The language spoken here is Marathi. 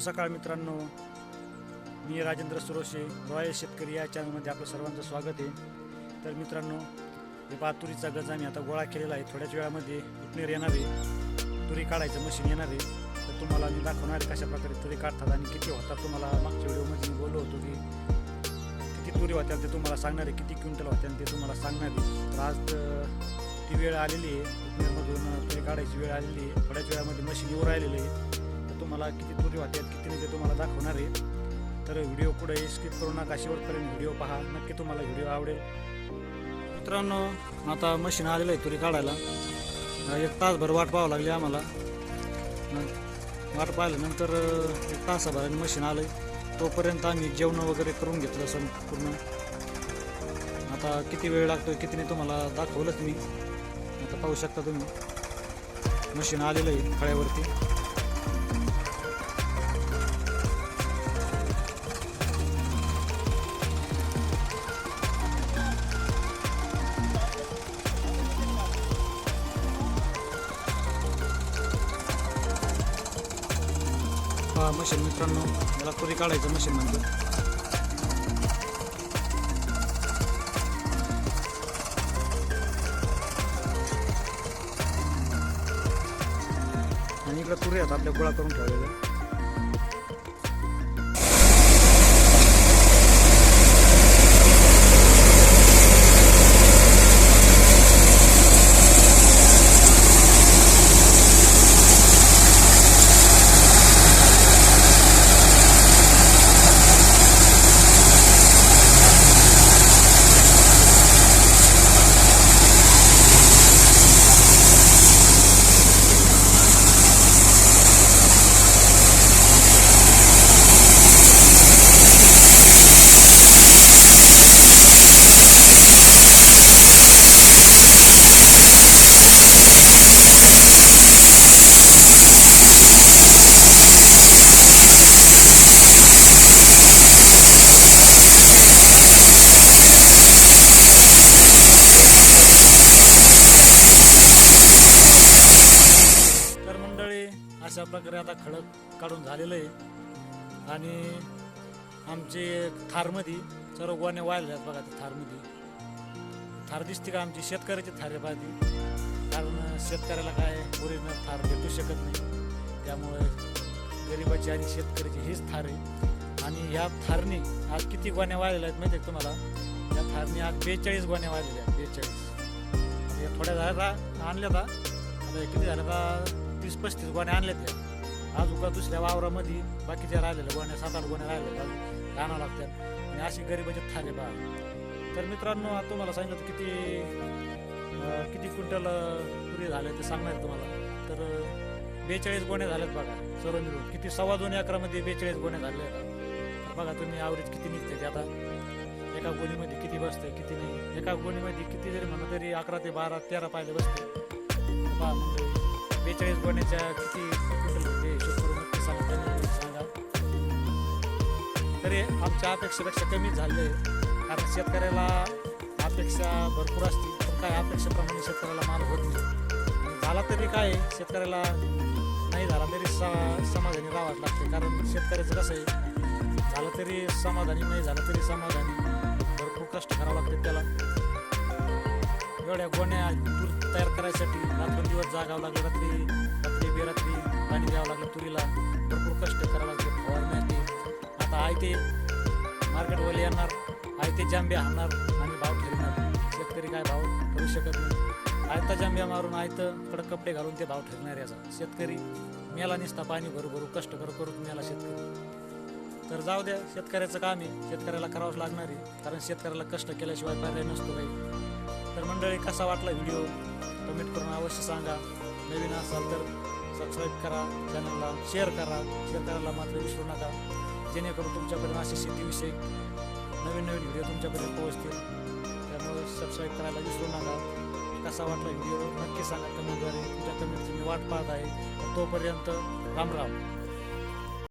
सकाळ मित्रांनो. मी राजेंद्र सुरोशे रॉयल शेतकरी या चॅनलमध्ये आपलं सर्वांचं स्वागत आहे. तर मित्रांनो हे पहा तुरीचा गज आम्ही आता गोळा केलेला आहे. थोड्याच वेळामध्ये उठणीर येणार आहे. तुरी काढायचं मशीन येणार आहे. तर तुम्हाला मी दाखवणार आहे कशा प्रकारे तुरी काढतात आणि किती होतात. तुम्हाला मागच्या व्हिडिओमध्ये मी बोललो होतो की किती तुरी होत्या ते तुम्हाला सांगणार आहे. किती क्विंटल होत्या ते तुम्हाला सांगणार आहे. तर आज ती वेळ आलेली आहे. उठणीरमधून तुरी काढायची वेळ आलेली आहे. थोड्याच वेळामध्ये मशीन येऊ राहिलेली आहे. तुम्हाला किती तुरी होत्यात किती नाही ते तुम्हाला दाखवणार आहे. तर व्हिडिओ पुढे स्किप करू नका शेवटपर्यंत व्हिडिओ पहा. नक्की तुम्हाला व्हिडिओ आवडेल. मित्रांनो आता मशीन आलेलं आहे तुरी काढायला. एक तासभर वाट पाहावं लागली आम्हाला. वाट पाहिल्यानंतर अं, एक तासाभराने मशीन आलं आहे तोपर्यंत आम्ही जेवण वगैरे करून घेतलं संपूर्ण आता किती वेळ लागतो किती नाही तुम्हाला दाखवलंच मी. आता पाहू शकता तुम्ही. मशीन आलेलं आहे खळ्यावरती हा मशीन मित्रांनो याला तुरी काढायचं मशीन म्हणतो आणि इकडं तुरी आहेत आपल्या गोळा करून ठेवलेल्या तर मंडळी अशा प्रकारे आता खडक काढून झालेलं आहे. आणि आमचे थारमध्ये सर्व गोण्या वाहिले आहेत बघा ते थारमध्ये. थार दिसते का आमची शेतकऱ्याची थार आहे पाहिजे कारण शेतकऱ्याला काय ओरिजिनल थार भेटू शकत नाही. त्यामुळे गरिबाची आणि शेतकऱ्याची हीच थार आहे. आणि ह्या थारनी आज किती गोण्या वाहिलेल्या आहेत माहिती आहे तुम्हाला? या थारनी आज बेचाळीस गोण्या वाहिलेल्या आहेत बेचाळीस. या थोड्या झाल्या आणल्या आता आता किती झालं का तीस पस्तीस गोण्या आणल्या त्या. अजून दुसऱ्या वावरामध्ये बाकीच्या राहिलेल्या गोण्या सात आठ गोण्या राहिलेल्या अजून आणावं लागतात आणि अशी गरिबाची थाले बा. तर मित्रांनो आता तुम्हाला सांगितलं किती किती क्विंटल पुरी झाले ते सांगणार तुम्हाला. तर बेचाळीस गोण्या झाल्यात बघा सर्व मिळून किती सव्वा दोन अकरामध्ये बेचाळीस गोण्या झाल्या आहेत तर बघा तुम्ही आवरेज किती निघते ते आता. एका गोणीमध्ये किती बसते किती नाही. एका गोणीमध्ये किती जरी म्हणलं तरी अकरा ते बारा तेरा पाहिजे बसते बा म्हणजे बेचाळीस गोण्याच्या किती म्हणजे क्विंटल सांगा तरी आमच्या अपेक्षेपेक्षा कमी झाले कारण शेतकऱ्याला अपेक्षा भरपूर असते पण काय अपेक्षेप्रमाणे शेतकऱ्याला माल होत नाही. झाला तरी काय शेतकऱ्याला नाही झाला तरी स समाधानी राहावंच लागते कारण शेतकऱ्याचं कसं आहे झालं तरी समाधानी नाही झालं तरी समाधानी. भरपूर कष्ट करावं लागते त्याला. एवढ्या गोण्या तूर तयार करायसाठी रात्रंदिवस जागावं लागलं रात्री रात्री बेरात्री पाणी द्यावं लागलं तुरीला. भरपूर कष्ट करावं लागले फवारणी आता आहे ते मार्केटवाले येणार आहे ते जांबे हाणणार आणि भाव ठरणार शेतकरी काय भाव करू शकत नाही. आयता जांब्या मारून आयतं कडक कपडे घालून ते भाव ठरणार याचा. शेतकरी मेला निसता पाणी भरू भरू कष्ट करू करून मेला शेतकरी. तर जाऊ द्या शेतकऱ्याचं काम आहे. शेतकऱ्याला करावंच लागणार आहे. कारण शेतकऱ्याला कष्ट केल्याशिवाय पर्याय नसतो काही. तर मंडळी कसा वाटला व्हिडिओ? कमेंट करून अवश्य सांगा. नवीन असाल तर सबस्क्राईब करा चॅनलला शेअर करा. शेअर करायला मात्र विसरू नका. जेणेकरून तुमच्यापर्यंत असे शेतीविषयी नवीन नवीन व्हिडिओ तुमच्यापर्यंत पोहोचतील. त्यामुळे सबस्क्राईब करायला विसरू नका. कसा वाटला व्हिडिओ? नक्की सांगा कमेंटद्वारे. तुमच्या कमेंटची मी वाट पाहत आहे. तोपर्यंत राम राम